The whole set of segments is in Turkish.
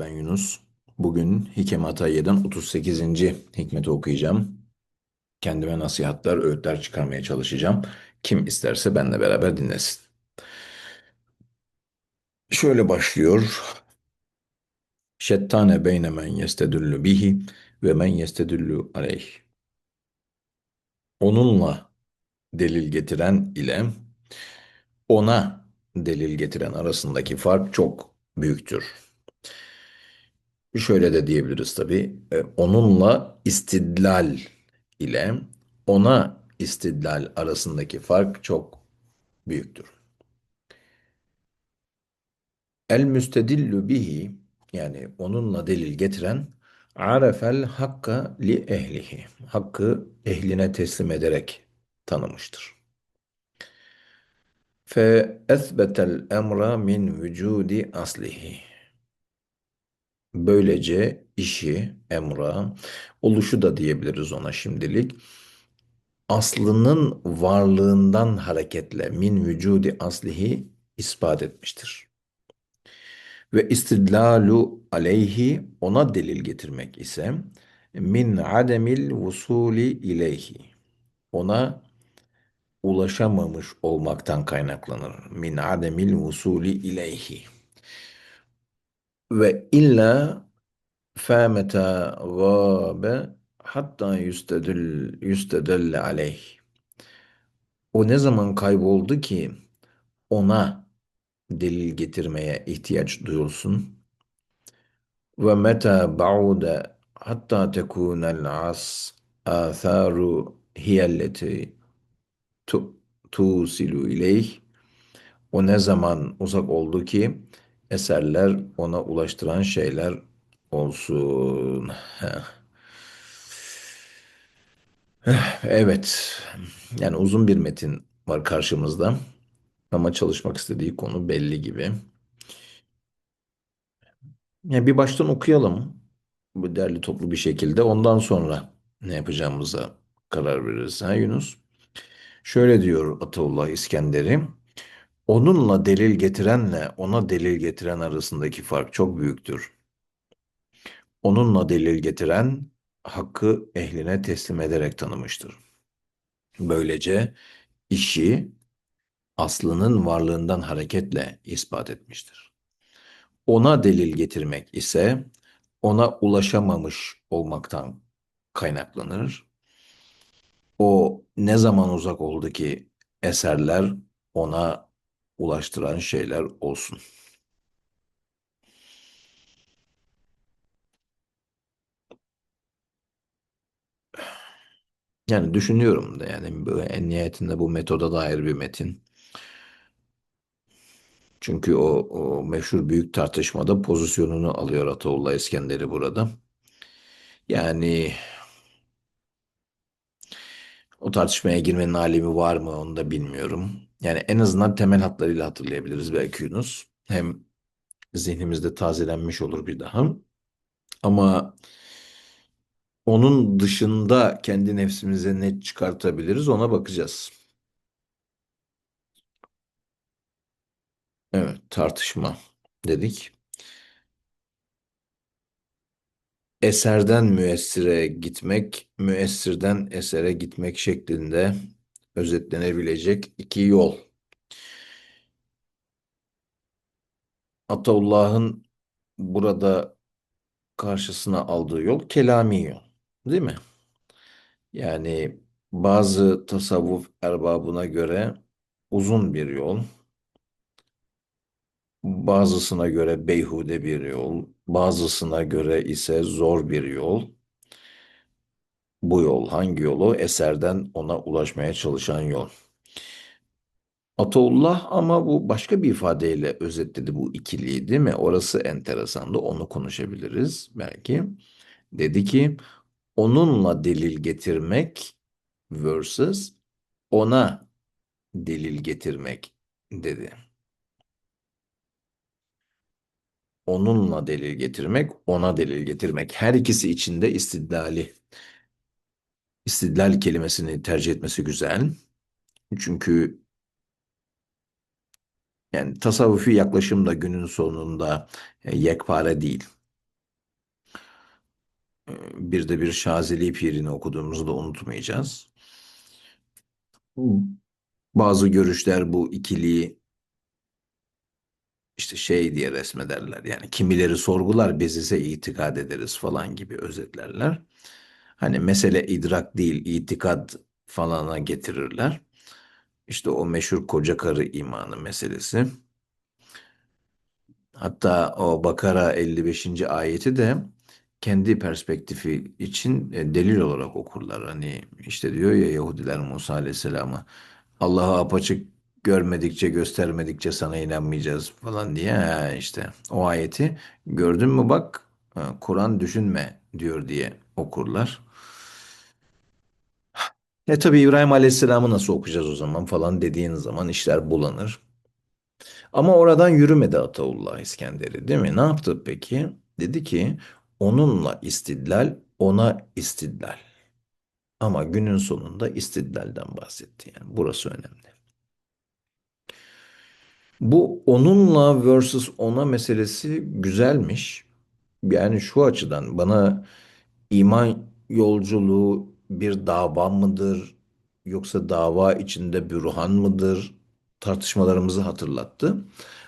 ben Yunus. Bugün Hikem Atayi'den 38. hikmeti okuyacağım. Kendime nasihatler, öğütler çıkarmaya çalışacağım. Kim isterse benimle beraber dinlesin. Şöyle başlıyor. Şettane beyne men yestedüllü bihi ve men yestedüllü aleyh. Onunla delil getiren ile ona delil getiren arasındaki fark çok büyüktür. Şöyle de diyebiliriz tabii. E, onunla istidlal ile ona istidlal arasındaki fark çok büyüktür. El müstedillu bihi yani onunla delil getiren arefel hakka li ehlihi. Hakkı ehline teslim ederek tanımıştır. Fe esbetel emra min vücudi aslihi. Böylece işi, emra, oluşu da diyebiliriz ona şimdilik. Aslının varlığından hareketle min vücudi aslihi ispat etmiştir. Ve istidlalu aleyhi ona delil getirmek ise min ademil vusuli ileyhi ona ulaşamamış olmaktan kaynaklanır. Min ademil vusuli ileyhi. Ve illa فَمَتَى غَابَ hatta yüstedül, yüstedelle aleyh. O ne zaman kayboldu ki ona delil getirmeye ihtiyaç duyulsun? Ve meta ba'ude hatta tekunel as atharu hiyelleti tusilu ileyh. O ne zaman uzak oldu ki eserler ona ulaştıran şeyler olsun. Evet. Yani uzun bir metin var karşımızda. Ama çalışmak istediği konu belli gibi. Yani bir baştan okuyalım. Bu derli toplu bir şekilde. Ondan sonra ne yapacağımıza karar veririz. Ha Yunus? Şöyle diyor Ataullah İskender'i. Onunla delil getirenle ona delil getiren arasındaki fark çok büyüktür. Onunla delil getiren hakkı ehline teslim ederek tanımıştır. Böylece işi aslının varlığından hareketle ispat etmiştir. Ona delil getirmek ise ona ulaşamamış olmaktan kaynaklanır. O ne zaman uzak oldu ki eserler ona ulaştıran şeyler olsun. Yani düşünüyorum da yani bu, en nihayetinde bu metoda dair bir metin. Çünkü o, o meşhur büyük tartışmada pozisyonunu alıyor Ataullah İskender'i burada. Yani o tartışmaya girmenin alemi var mı onu da bilmiyorum. Yani en azından temel hatlarıyla hatırlayabiliriz belki Yunus. Hem zihnimizde tazelenmiş olur bir daha. Ama onun dışında kendi nefsimize ne çıkartabiliriz ona bakacağız. Evet, tartışma dedik. Eserden müessire gitmek, müessirden esere gitmek şeklinde özetlenebilecek iki yol. Ataullah'ın burada karşısına aldığı yol kelami yol, değil mi? Yani bazı tasavvuf erbabına göre uzun bir yol, bazısına göre beyhude bir yol, bazısına göre ise zor bir yol. Bu yol hangi yolu? Eserden ona ulaşmaya çalışan yol. Ataullah ama bu başka bir ifadeyle özetledi bu ikiliyi değil mi? Orası enteresandı. Onu konuşabiliriz belki. Dedi ki onunla delil getirmek versus ona delil getirmek dedi. Onunla delil getirmek, ona delil getirmek. Her ikisi içinde istidlali. İstidlal kelimesini tercih etmesi güzel. Çünkü yani tasavvufi yaklaşım da günün sonunda e, yekpare değil. Bir de bir Şazeli Pirini okuduğumuzu da unutmayacağız. Bazı görüşler bu ikiliyi işte şey diye resmederler. Yani kimileri sorgular biz ise itikad ederiz falan gibi özetlerler. Hani mesele idrak değil itikad falana getirirler. İşte o meşhur koca karı imanı meselesi. Hatta o Bakara 55. ayeti de kendi perspektifi için e, delil olarak okurlar. Hani işte diyor ya Yahudiler Musa Aleyhisselam'a Allah'ı apaçık görmedikçe göstermedikçe sana inanmayacağız falan diye ha işte o ayeti gördün mü bak Kur'an düşünme diyor diye okurlar. E tabii İbrahim Aleyhisselam'ı nasıl okuyacağız o zaman falan dediğin zaman işler bulanır. Ama oradan yürümedi Ataullah İskenderi değil mi? Ne yaptı peki? Dedi ki onunla istidlal, ona istidlal. Ama günün sonunda istidlalden bahsetti. Yani burası önemli. Bu onunla versus ona meselesi güzelmiş. Yani şu açıdan bana iman yolculuğu bir dava mıdır yoksa dava içinde bürhan mıdır tartışmalarımızı hatırlattı.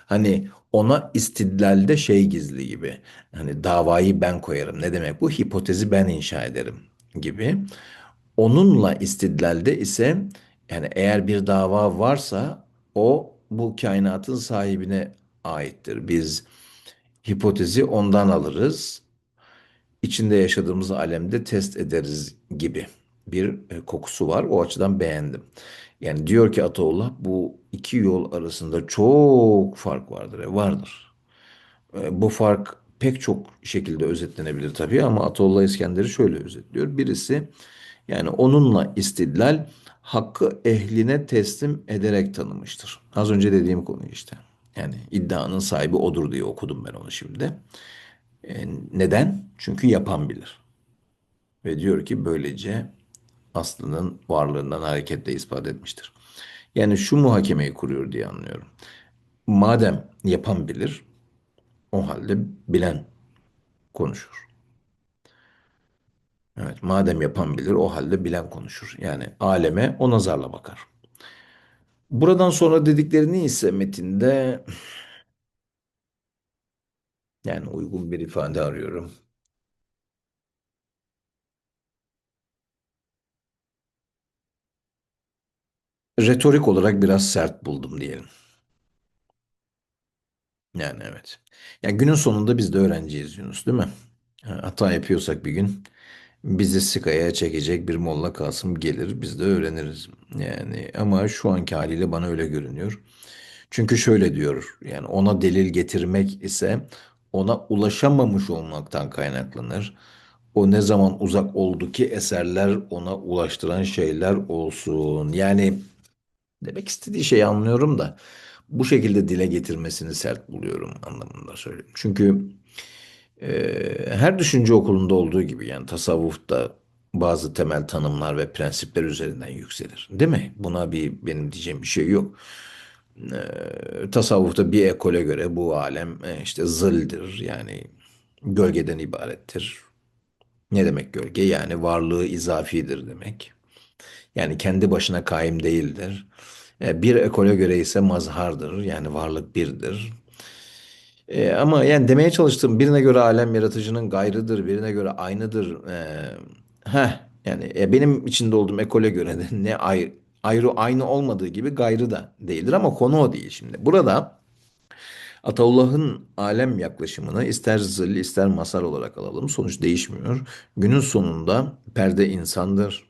Hani ona istidlalde şey gizli gibi. Hani davayı ben koyarım. Ne demek bu? Hipotezi ben inşa ederim gibi. Onunla istidlalde ise yani eğer bir dava varsa o bu kainatın sahibine aittir. Biz hipotezi ondan alırız. İçinde yaşadığımız alemde test ederiz gibi bir e, kokusu var. O açıdan beğendim. Yani diyor ki Ataullah bu iki yol arasında çok fark vardır. E, vardır. E, bu fark pek çok şekilde özetlenebilir tabii ama Ataullah İskender'i şöyle özetliyor. Birisi yani onunla istidlal hakkı ehline teslim ederek tanımıştır. Az önce dediğim konu işte. Yani iddianın sahibi odur diye okudum ben onu şimdi. E, neden? Çünkü yapan bilir. Ve diyor ki böylece aslının varlığından hareketle ispat etmiştir. Yani şu muhakemeyi kuruyor diye anlıyorum. Madem yapan bilir, o halde bilen konuşur. Evet, madem yapan bilir, o halde bilen konuşur. Yani aleme o nazarla bakar. Buradan sonra dediklerini ise metinde yani uygun bir ifade arıyorum. Retorik olarak biraz sert buldum diyelim. Yani evet. Ya günün sonunda biz de öğrenciyiz Yunus, değil mi? Ha, Hata yapıyorsak bir gün bizi sıkaya çekecek bir Molla Kasım gelir, biz de öğreniriz. Yani ama şu anki haliyle bana öyle görünüyor. Çünkü şöyle diyor, yani ona delil getirmek ise ona ulaşamamış olmaktan kaynaklanır. O ne zaman uzak oldu ki eserler ona ulaştıran şeyler olsun. Yani demek istediği şeyi anlıyorum da bu şekilde dile getirmesini sert buluyorum anlamında söylüyorum. Çünkü e, her düşünce okulunda olduğu gibi yani tasavvufta bazı temel tanımlar ve prensipler üzerinden yükselir. Değil mi? Buna bir benim diyeceğim bir şey yok. E, tasavvufta bir ekole göre bu alem e, işte zıldır yani gölgeden ibarettir. Ne demek gölge? Yani varlığı izafidir demek. Yani kendi başına kaim değildir. E, Bir ekole göre ise mazhardır. Yani varlık birdir. E, ama yani demeye çalıştığım birine göre alem yaratıcının gayrıdır, birine göre aynıdır. E, heh, yani e, benim içinde olduğum ekole göre de ne ayrı, ayrı aynı olmadığı gibi gayrı da değildir ama konu o değil şimdi. Burada Ataullah'ın alem yaklaşımını ister zilli ister masal olarak alalım. Sonuç değişmiyor. Günün sonunda perde insandır.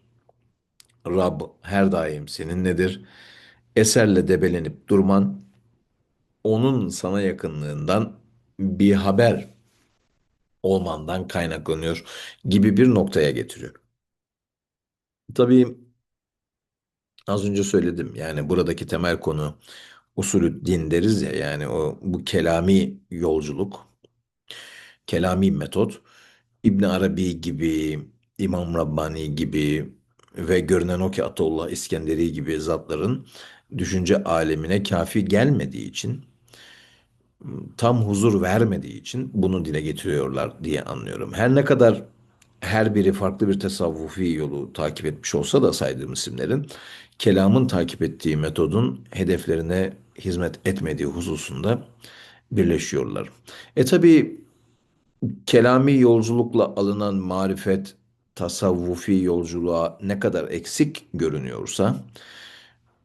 Rab her daim seninledir. Eserle debelenip durman, onun sana yakınlığından bir haber olmandan kaynaklanıyor gibi bir noktaya getiriyor. Tabii az önce söyledim yani buradaki temel konu usulü din deriz ya yani o bu kelami yolculuk, kelami metot İbn Arabi gibi, İmam Rabbani gibi ve görünen o ki Ataullah İskenderi gibi zatların düşünce alemine kafi gelmediği için tam huzur vermediği için bunu dile getiriyorlar diye anlıyorum. Her ne kadar her biri farklı bir tasavvufi yolu takip etmiş olsa da saydığım isimlerin kelamın takip ettiği metodun hedeflerine hizmet etmediği hususunda birleşiyorlar. E tabi kelami yolculukla alınan marifet tasavvufi yolculuğa ne kadar eksik görünüyorsa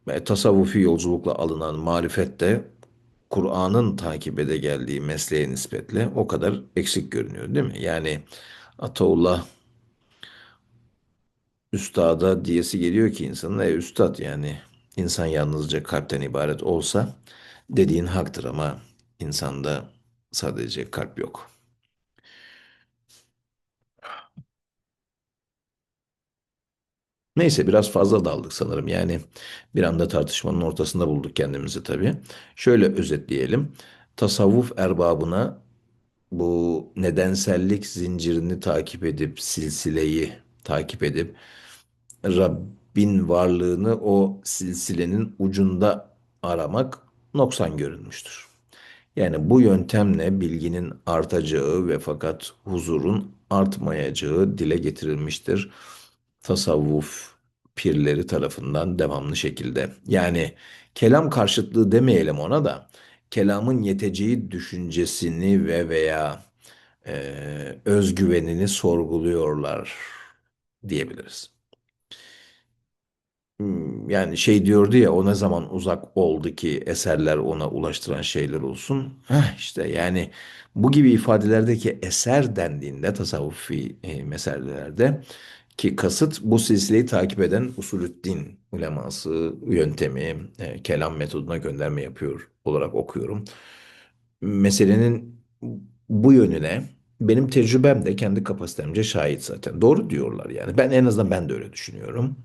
ve tasavvufi yolculukla alınan marifet de Kur'an'ın takip ede geldiği mesleğe nispetle o kadar eksik görünüyor değil mi? Yani Ataullah üstada diyesi geliyor ki insanın e üstad yani insan yalnızca kalpten ibaret olsa dediğin haktır ama insanda sadece kalp yok. Neyse biraz fazla daldık sanırım. Yani bir anda tartışmanın ortasında bulduk kendimizi tabii. Şöyle özetleyelim. Tasavvuf erbabına bu nedensellik zincirini takip edip silsileyi takip edip Rabbin varlığını o silsilenin ucunda aramak noksan görünmüştür. Yani bu yöntemle bilginin artacağı ve fakat huzurun artmayacağı dile getirilmiştir. Tasavvuf pirleri tarafından devamlı şekilde. Yani kelam karşıtlığı demeyelim ona da kelamın yeteceği düşüncesini ve veya e, özgüvenini sorguluyorlar diyebiliriz. Hmm, Yani şey diyordu ya o ne zaman uzak oldu ki eserler ona ulaştıran şeyler olsun. Heh, işte yani bu gibi ifadelerdeki eser dendiğinde tasavvufi e, meselelerde ki kasıt bu silsileyi takip eden usulüddin uleması yöntemi e, kelam metoduna gönderme yapıyor olarak okuyorum. Meselenin bu yönüne benim tecrübem de kendi kapasitemce şahit zaten. Doğru diyorlar yani. Ben en azından ben de öyle düşünüyorum.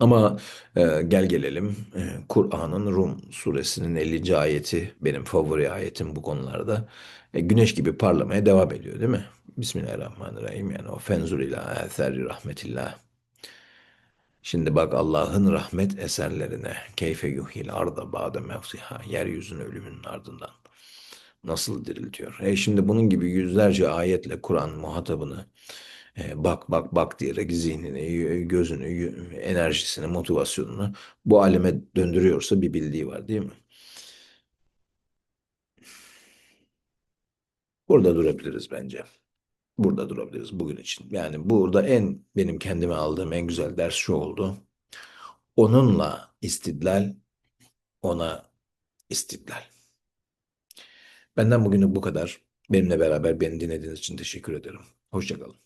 Ama e, gel gelelim e, Kur'an'ın Rum suresinin 50. ayeti benim favori ayetim bu konularda. E, güneş gibi parlamaya devam ediyor değil mi? Bismillahirrahmanirrahim. Yani o fenzur ila athari rahmetillah. Şimdi bak Allah'ın rahmet eserlerine keyfe yuhil arda ba'de mevziha yeryüzünü ölümünün ardından nasıl diriltiyor. E şimdi bunun gibi yüzlerce ayetle Kur'an muhatabını e, bak bak bak diyerek zihnini, gözünü, enerjisini, motivasyonunu bu aleme döndürüyorsa bir bildiği var değil mi? Burada durabiliriz bence. Burada durabiliriz bugün için. Yani burada en benim kendime aldığım en güzel ders şu oldu. Onunla istidlal, ona istidlal. Benden bugünü bu kadar. Benimle beraber beni dinlediğiniz için teşekkür ederim. Hoşçakalın.